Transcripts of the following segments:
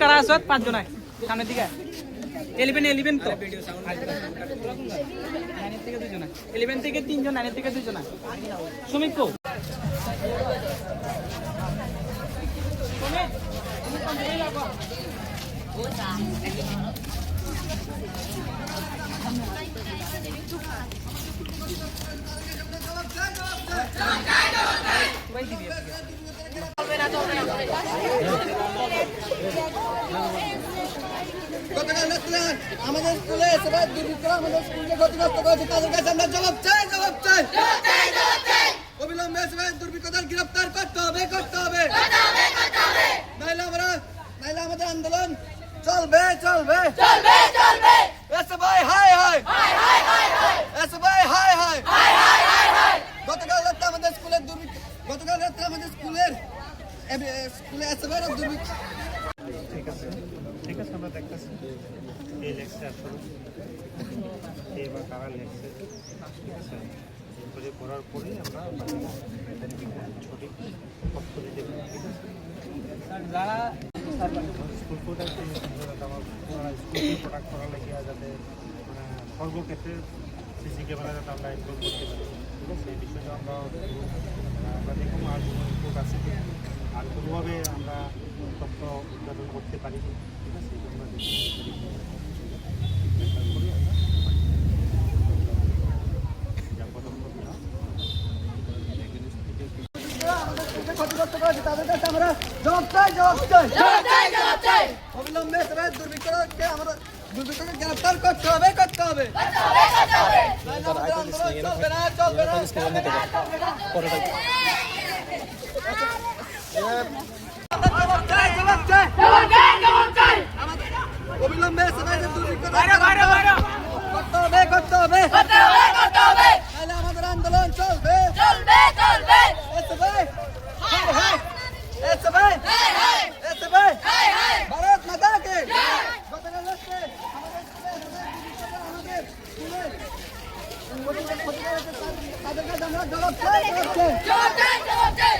করে আসতে পাঁচজন সামনের দিকে ইলেভেন ইলেভেন তো। নাইনের থেকে তিনজন নাইনের থেকে দুজন। সুমিত সবাই দিবি রাত্রে আমাদের স্কুলে সবাই দুর্বৃত্ত আমাদের স্কুলকে ক্ষতিগ্রস্ত করেছে, তাদের কাছে আমরা জবাব চাই জবাব চাই। অবিলম্বে সবাই দুর্বৃত্তদের গ্রেফতার করতে হবে করতে হবে। নাইলে আমরা, নাইলে আমাদের আন্দোলন চলবে চলবে। চলবে চলবে এসে ভাই হাই হাই এসে ভাই হাই হাই গতকাল রাত্রে আমাদের স্কুলের দুর্বৃত্ত, গতকাল রাত্রে আমাদের স্কুলের স্কুলে এসে ভাই দুর্বৃত্ত ঠিক আছে ঠিক আমরা দেখতেছি। এই লেখছে আসলে। কে বা কারা লেখছে ঠিক আছে। এরপরে করার পরে আমরা সঠিক পক্ষ দিতে ঠিক আছে? যারা স্কুল প্রোডাক্ট স্কুল প্রোডাক্ট করার লেগে যাতে মানে সর্বক্ষেত্রে সিসি ক্যামেরা যাতে আমরা ইনভলভ করতে পারি, ঠিক আছে? এই বিষয়টা আমরা আমরা দেখুন আর কোনো আছে। আর আমরা তথ্য উদ্ঘাটন করতে পারি ঠিক আছে? করি আমরা জবাব চাই আমরা দুর্বৃত্তকে গ্রেফতার করতে হবে করতে হবে না চলবে না আমরা জবাব চাই জবাব চাই আমাদের অবিলম্বে সবাই করতে হবে করতে হবে নাহলে আমাদের আন্দোলন চলবে এসে ভাই ভারত মাতা গতকাল আমাদের তাদের কাছে আমরা জবাব চাই জবাব চাই গ্রেফতার চাই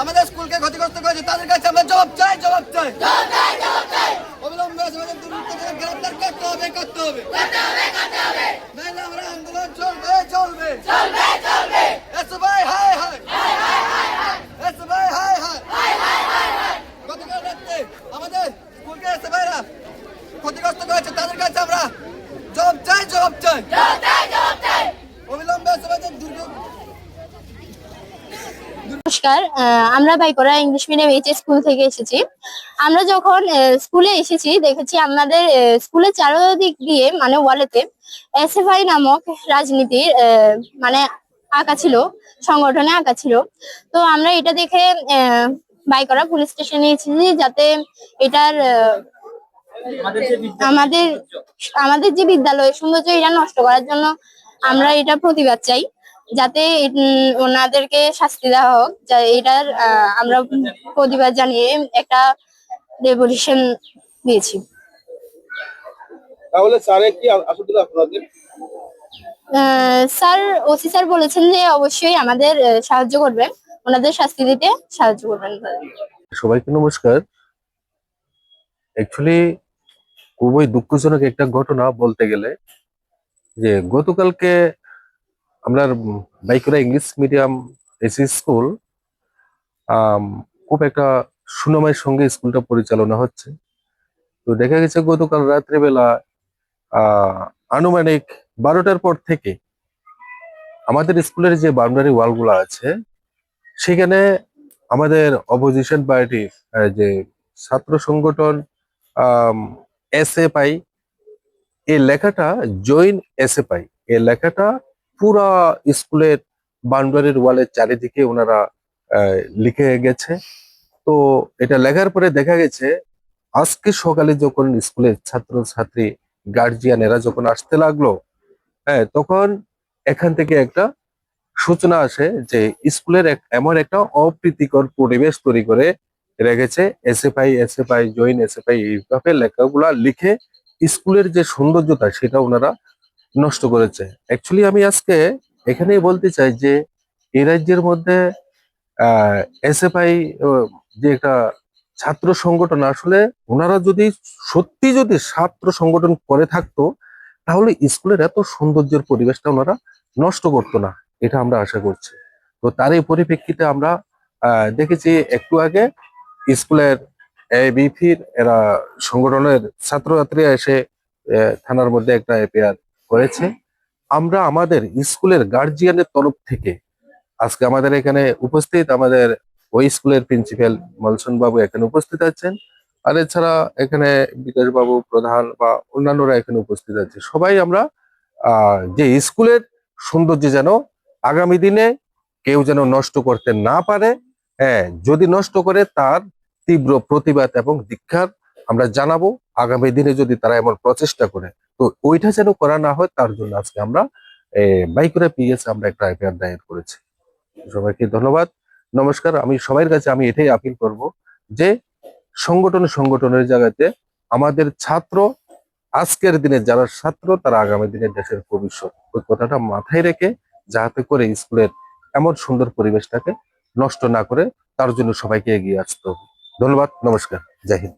আমাদের স্কুলকে ক্ষতিগ্রস্ত করেছে তাদের কাছে আমরা জবাব চাই জবাব চাই অবিলম্বে সমাজের দুর্বৃত্তদের গ্রেফতার করতে হবে করতে হবে নাহলে আমরা আন্দোলন চলবে চলবে এসে ভাই হাই হাই এসে ভাই হাই হাই গতকাল রাত্রে আমাদের স্কুলকে এসে ভাইরা ক্ষতিগ্রস্ত করেছে তাদের কাছে আমরা জবাব চাই জবাব চাই অবিলম্বে সমাজের দুর্যোগ নমস্কার আমরা বাইকরা ইংলিশ মিডিয়াম এইচ স্কুল থেকে এসেছি। আমরা যখন স্কুলে এসেছি দেখেছি আমাদের স্কুলের চারদিক দিয়ে মানে ওয়ালেতে এসএফআই নামক রাজনীতির মানে আঁকা ছিল সংগঠনে আঁকা ছিল। তো আমরা এটা দেখে আহ, বাইকরা পুলিশ স্টেশনে এসেছি যাতে এটার আমাদের আমাদের যে বিদ্যালয়ের সৌন্দর্য এটা নষ্ট করার জন্য আমরা এটা প্রতিবাদ চাই। যাতে উম, ওনাদেরকে শাস্তি দেওয়া হোক যা এটার আহ, আমরা প্রতিবাদ জানিয়ে একটা রেভলিউশন দিয়েছি। তাহলে স্যারে কি আসলে আপনাদের? আহ, স্যার ওসি স্যার বলেছেন যে অবশ্যই আমাদের সাহায্য করবেন। ওনাদের শাস্তি দিতে সাহায্য করবেন সবাইকে নমস্কার। অ্যাকচুয়ালি খুবই দুঃখজনক একটা ঘটনা বলতে গেলে যে গতকালকে আমরা বাইকুরা ইংলিশ মিডিয়াম এসি স্কুল খুব একটা সুনামের সঙ্গে স্কুলটা পরিচালনা হচ্ছে। তো দেখা গেছে গতকাল রাত্রেবেলা আনুমানিক বারোটার পর থেকে আমাদের স্কুলের যে বাউন্ডারি ওয়ালগুলো আছে, সেখানে আমাদের অপোজিশন পার্টি যে ছাত্র সংগঠন এস এ পাই এই লেখাটা জয়েন এস এ পাই এই লেখাটা পুরা স্কুলের বাউন্ডারির ওয়ালের চারিদিকে ওনারা লিখে গেছে। তো এটা লেখার পরে দেখা গেছে, আজকে সকালে যখন স্কুলের ছাত্র ছাত্রী গার্জিয়ান এরা যখন আসতে লাগল হ্যাঁ তখন এখান থেকে একটা সূচনা আসে যে স্কুলের এমন একটা অপ্রীতিকর পরিবেশ তৈরি করে রেখেছে এসএফআই এসএফআই জয়েন এসএফআই, এইভাবে লেখাগুলা লিখে স্কুলের যে সৌন্দর্যতা, সেটা ওনারা নষ্ট করেছে। অ্যাকচুয়ালি আমি আজকে এখানেই বলতে চাই যে, এই রাজ্যের মধ্যে এসএফআই যে একটা ছাত্র সংগঠন, আসলে ওনারা যদি সত্যি যদি ছাত্র সংগঠন করে থাকতো, তাহলে স্কুলের এত সৌন্দর্যের পরিবেশটা ওনারা নষ্ট করতো না, এটা আমরা আশা করছি। তো তার এই পরিপ্রেক্ষিতে আমরা দেখেছি একটু আগে স্কুলের বিফির এরা সংগঠনের ছাত্রছাত্রীরা এসে থানার মধ্যে একটা এফআইআর করেছে। আমরা আমাদের স্কুলের গার্জিয়ানের তরফ থেকে আজকে আমাদের এখানে উপস্থিত আমাদের ওই স্কুলের প্রিন্সিপাল মলসন বাবু এখানে উপস্থিত আছেন। আর এছাড়া এখানে বিকাশ বাবু প্রধান বা অন্যান্যরা এখানে উপস্থিত আছে। সবাই আমরা যে স্কুলের সৌন্দর্য যেন আগামী দিনে কেউ যেন নষ্ট করতে না পারে হ্যাঁ যদি নষ্ট করে তার তীব্র প্রতিবাদ এবং দীক্ষার আমরা জানাব। আগামী দিনে যদি তারা এমন প্রচেষ্টা করে, তো ওইটা যেন করা না হয়, তার জন্য আজকে আমরা বাইকুরা পিএস আমরা একটা এফআইআর দায়ের করেছি। সবাইকে ধন্যবাদ। নমস্কার। আমি সবার কাছে আমি এটাই আপিল করব যে, সংগঠন সংগঠনের জায়গাতে আমাদের ছাত্র, আজকের দিনে যারা ছাত্র, তারা আগামী দিনে দেশের ভবিষ্যৎ ওই কথাটা মাথায় রেখে যাতে করে স্কুলের এমন সুন্দর পরিবেশটাকে নষ্ট না করে, তার জন্য সবাইকে এগিয়ে আসতে হবে। ধন্যবাদ। নমস্কার। জয় হিন্দ।